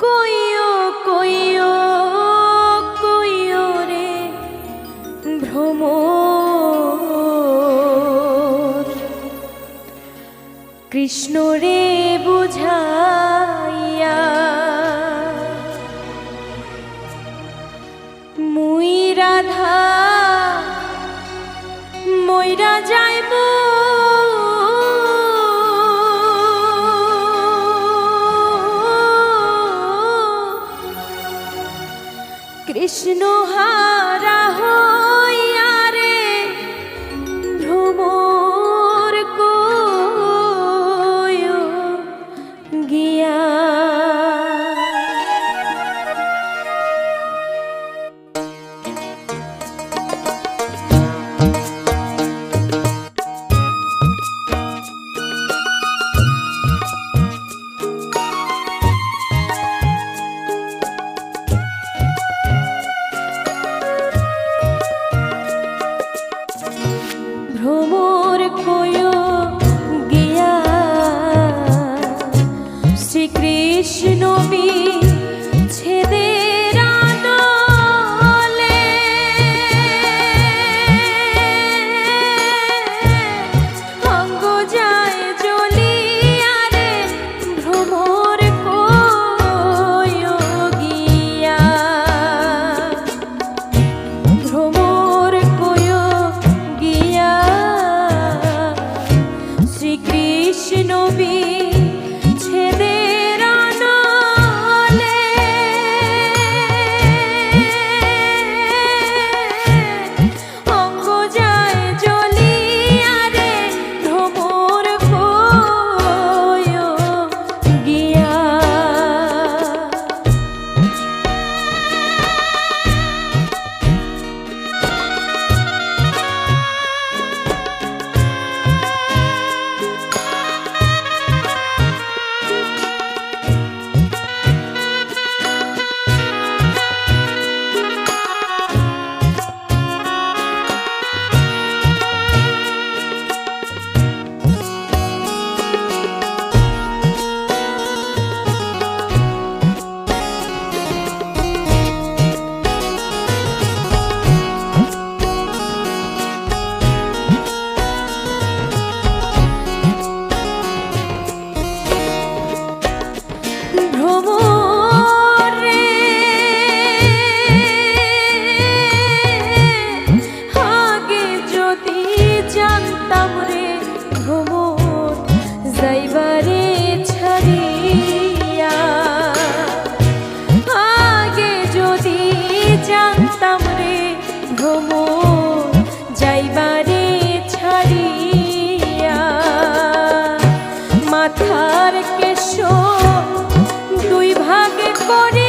কইও কইও কইও রে ভ্রম কৃষ্ণ রে বুঝা কৃষ্ণ কৃষ্ণ করে